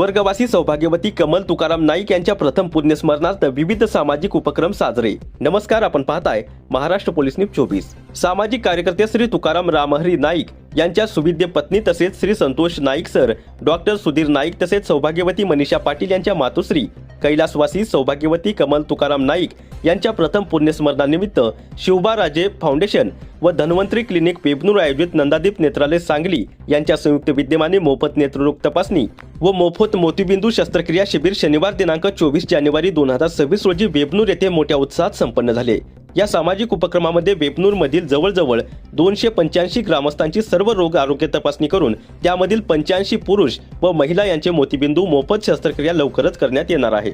स्वर्गवासी सौभाग्यवती कमल तुकाराम नाईक यांच्या प्रथम पुण्यस्मरणार्थ विविध सामाजिक उपक्रम साजरे. नमस्कार आपण पाहताय महाराष्ट्र पोलीस न्यूज चोवीस. सामाजिक कार्यकर्ते श्री तुकाराम रामहरी नाईक यांच्या सुविद्य पत्नी तसेच श्री संतोष नाईक सर डॉक्टर सुधीर नाईक तसेच सौभाग्यवती मनीषा पाटील यांच्या मातोश्री कैलासवासी सौभाग्यवती कमल तुकाराम नाईक यांच्या प्रथम पुण्यस्मरणानिमित्त शिवबा राजे फाउंडेशन व धन्वंतरी क्लिनिक पेबनूर आयोजित नंदादीप नेत्रालय सांगली यांच्या संयुक्त विद्यमाने मोफत नेत्ररोग तपासणी व मोफत मोतीबिंदू शस्त्रक्रिया शिबिर शनिवार दिनांक चोवीस जानेवारी दोन हजार सव्वीस रोजी बेबनूर येथे मोठ्या उत्साहात संपन्न झाले. या सामाजिक उपक्रमामध्ये बेपनूर मधील जवळजवळ दोनशे पंच्याऐंशी ग्रामस्थांची सर्व रोग आरोग्य तपासणी करून त्यामधील पंच्याऐंशी पुरुष व महिला यांचे मोतीबिंदू मोफत शस्त्रक्रिया लवकरच करण्यात येणार आहे.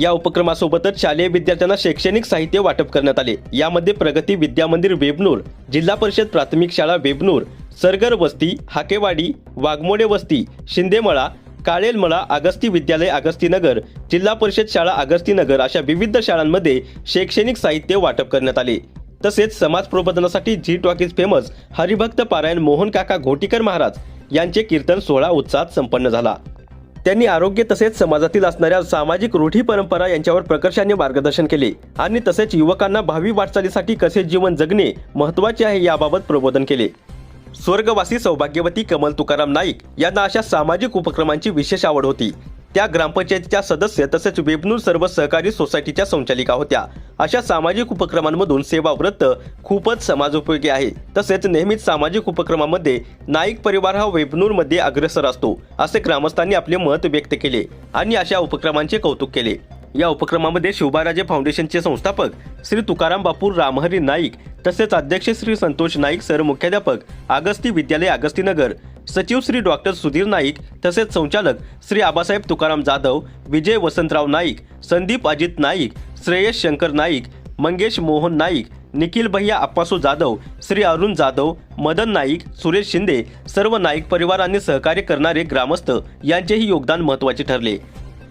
या उपक्रमासोबतच शालेय विद्यार्थ्यांना शैक्षणिक साहित्य वाटप करण्यात आले. यामध्ये प्रगती विद्या मंदिर वेबनूर जिल्हा परिषद प्राथमिक शाळा वेबनूर सरगर वस्ती हाकेवाडी वाघमोडे वस्ती शिंदेमळा काळेलमळा अगस्ती विद्यालय अगस्तीनगर जिल्हा परिषद शाळा अगस्तीनगर अशा विविध शाळांमध्ये शैक्षणिक साहित्य वाटप करण्यात आले. तसेच समाज प्रबोधनासाठी जी टॉकीज फेमस हरिभक्त पारायण मोहन काका घोटीकर महाराज यांचे कीर्तन सोहळा उत्साहात संपन्न झाला. त्यांनी आरोग्य तसेच समाजातील असणाऱ्या सामाजिक रूढी परंपरा यांच्यावर प्रकर्षाने मार्गदर्शन केले आणि तसेच युवकांना भावी वाटचालीसाठी कसे जीवन जगणे महत्त्वाचे आहे याबाबत प्रबोधन केले. स्वर्गवासी सौभाग्यवती कमल तुकाराम नाईक यांना अशा सामाजिक उपक्रमांची विशेष आवड होती. त्या ग्रामपंचायतीच्या सदस्य तसेच वेबनूर सर्व सहकारी सोसायटीच्या संचालिका होत्या. अशा सामाजिक उपक्रमांमधून सेवाव्रत खूपच समाजोपयोगी आहे. तसेच नेहमीच सामाजिक उपक्रमामध्ये नाईक परिवार हा वेबनूरमध्ये अग्रेसर असतो असे ग्रामस्थांनी आपले मत व्यक्त केले आणि अशा उपक्रमांचे कौतुक केले. या उपक्रमामध्ये शिवबाराजे फाउंडेशनचे संस्थापक श्री तुकाराम बापूर रामहरी नाईक तसेच अध्यक्ष श्री संतोष नाईक सर मुख्याध्यापक आगस्ती विद्यालय आगस्तीनगर सचिव श्री डॉक्टर सुधीर नाईक तसेच संचालक श्री आबासाहेब तुकाराम जाधव विजय वसंतराव नाईक संदीप अजित नाईक श्रेयस शंकर नाईक मंगेश मोहन नाईक निखिल भैया अप्पासू जाधव श्री अरुण जाधव मदन नाईक सुरेश शिंदे सर्व नाईक परिवारांनी सहकार्य करणारे ग्रामस्थ यांचेही योगदान महत्त्वाचे ठरले.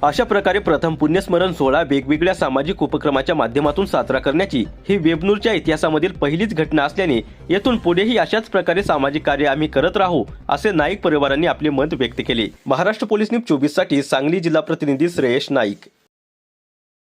अशा प्रकारे प्रथम पुण्यस्मरण सोहळा वेगवेगळ्या सामाजिक उपक्रमाच्या माध्यमातून साजरा करण्याची ही वेबनूरच्या इतिहासामधील पहिलीच घटना असल्याने येथून पुढेही अशाच प्रकारे सामाजिक कार्य आम्ही करत राहू असे नाईक परिवारांनी आपले मत व्यक्त केले. महाराष्ट्र पोलीस न्यूज चोवीससाठी सांगली जिल्हा प्रतिनिधी श्रेयश नाईक.